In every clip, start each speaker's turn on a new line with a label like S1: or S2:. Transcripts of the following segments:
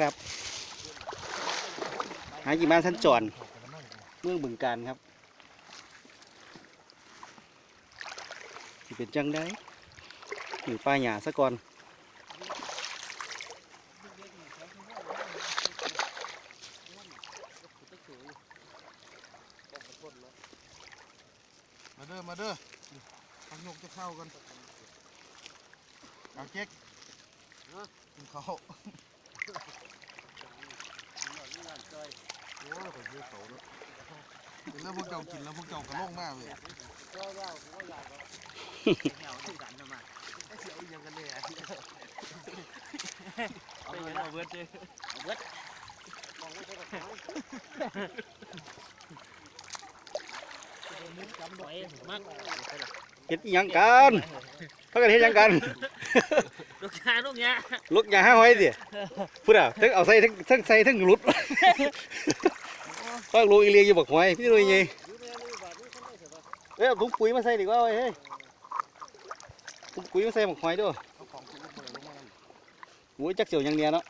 S1: ครับ หากี่บ้านท่านจอนเมืองบึงการครับสิเป็นจังได้อยู่ป้าหยาซะก่อน
S2: มาเด้อมาเด้อทางยกจะเข้ากันเอาเจ๊กกินข้าว โอ้ยผมเยอะเขาเนอะกินแล้วพวกเจ้ากินแล้วพวกเจ้าก็โล่งมากเลย
S3: เอาเบิดเลยเอาเบิดไว้มัก
S1: เฮ็ดอิหยังกันพักกันเฮ็ดหยังกัน
S3: ลูกชายลูกเนี้ย
S1: ลุกอย่าห้าห้อยสิพูดอะทั้งเอาใส่ทั้งทั้งใส่ทั้งหลุดพักลูกอีเลียอยู่บักหอยพี่นุ่ยไงเอ้ยเอาถุงปุ๋ยมาใส่ดีกว่าเว้ยเฮ้ยถุงปุ๋ยมาใส่บักหอยด้วยโอ้ยจักเสียวอย่างเดียวเนาะ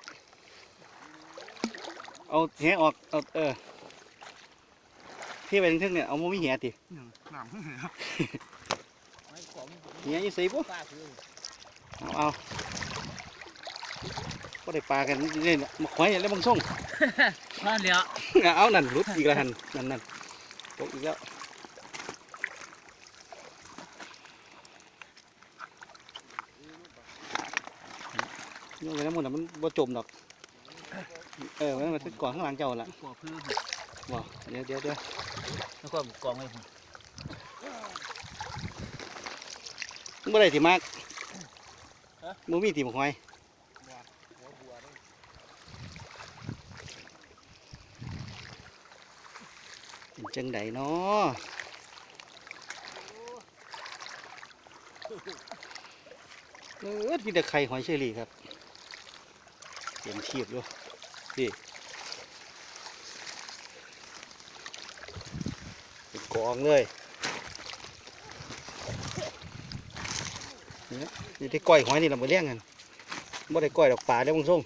S1: เอาแหออกเอาเออ พี่ไปถึงๆเนี่ยเอาโมมีแหติ
S2: หนามเหรอ
S1: แหอยี่สิบปุ๊
S3: ป้าคือ
S1: เอาเอาก็ได้ปลากันนี่เนี่ยมาควายแล้วบางช่อง
S3: นั่นเดียว
S1: เอานั่นหลุดอีกแล้วหันนั่นนั่นตกอีกแล้วโยกไปแล้วหมดน่ะมันบ่จมดอก เออมันมาติดก่อนข้างหลังเจ้าละ
S3: กลัวพื้น
S1: บ่เดี๋ยวเดี๋ยวเดี๋ยว
S3: แล้วก็กองไว้ผม
S1: มันบ่ได้ที่มากบ่มีที่มาควายเป็นจังไดเนาะเออมีแต่ไข่หอยเชอรี่ครับเต็มชีพด้วยนี่ เป็นกองเลยเนี่ยนี่ที่ก้อยหอยนี่เราไปเลี้ยงกันไม่ได้ก้อยดอกป่าแล้วบางส่ง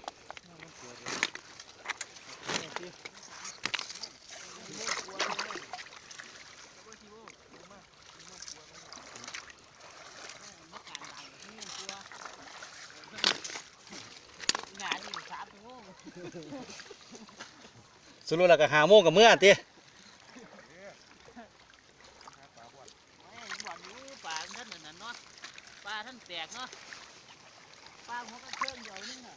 S3: สาม
S1: สรุปแล้วก็หาโมงกับเมื่อตี
S3: หวังอยู่ป่าท่านนั่นเนาะ ป่าท่านแตกเนาะป่าหัวกระเชื่องใหญ่นึงอะ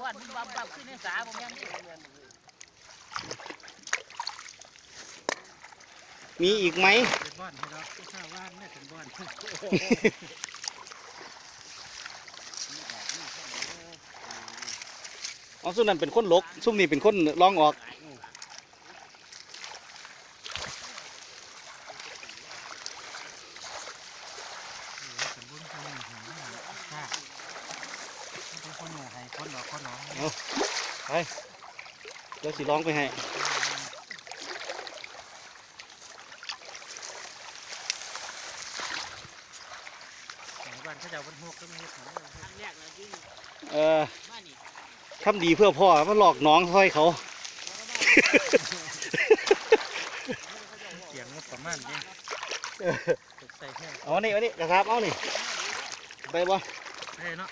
S3: บ้านมันบับบับขึ้นในสาผมยังนี่
S1: มีอีกไหม
S2: เป็นบ้านที่เราข้าวว่านเนี่ยเป็นบ้าน
S1: อ๋อซุ่มนั้นเป็นคนลกซุ่มนี้เป็นคนลองออก
S2: เป็นบุญคนหนึ่งหัวค่ะเป็นคนหนึ่งให้คนหร อคนหรอ
S1: เดี๋ยวสิลองไปให้
S2: บ้านเขาจะวันหกก็ไม่เห็นของ
S3: อันแรกเลยที่
S1: เออ
S3: มานี่
S1: ทำดีเพื่อพ่อมาหลอกน้องซอยเขา
S2: เสียงงบประมาณนี้ใส่แค่
S1: เอานี่เอานี่กระซับเอานี่ไปบ่
S2: เอ้เนาะ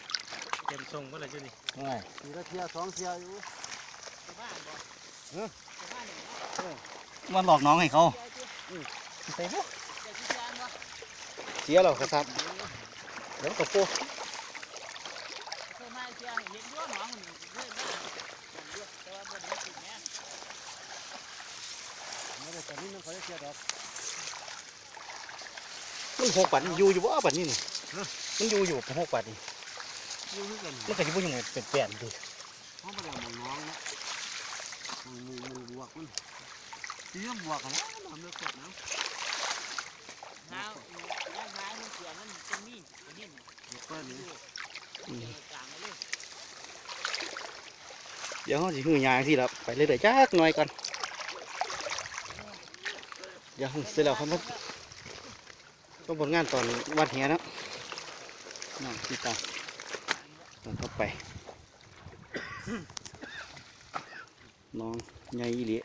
S2: เต็มทรงก็เลยจุนี่
S1: ไม่
S2: ทีละเทียสองเทียอยู่
S3: จะบ้านบ่
S1: เออ
S3: จะบ้านนี่นะ
S1: มาหลอกน้องให้เขา
S3: เดี๋ยวที่เชียงบ่
S1: เสียแล้วกระซับเดี๋ยวกระโปง
S3: เคยมาเชียงเห็นด้วยหนองมันเคยมาแต่ว่าบ่ได้กินแม่
S2: ไม่ได้แต่นี่น้องเขาจะเทียดอก
S1: มันหกบาทนี่อยู่อยู่บ่บาทนี่นี่มันอยู่อยู่หกบาทนี่
S2: อยู่ด้วยกัน
S1: มันก็จะพูดยังไงเป็นแปลนดิ
S2: เขาไม่ได้มองน้องนะมือมือมือบวกมันตีน้ำบวกกันแล้วน้ำเลือดเกิดนะ
S3: น้าย่างน้มันเสียมันเป็นนี่เป็นนี่
S2: เปิ้ลนี่
S3: กลางเลย
S1: เดี๋ยวเขาสิหื้อยางสิแล้วไปเลยเดี๋ยวจักหน่อยก่อนเดี๋ยวเสร็จแล้วเขามาก็ผลงานตอนวัดแหนะน่าติดตาม แล้วก็ไป น้องใหญ่อีหลี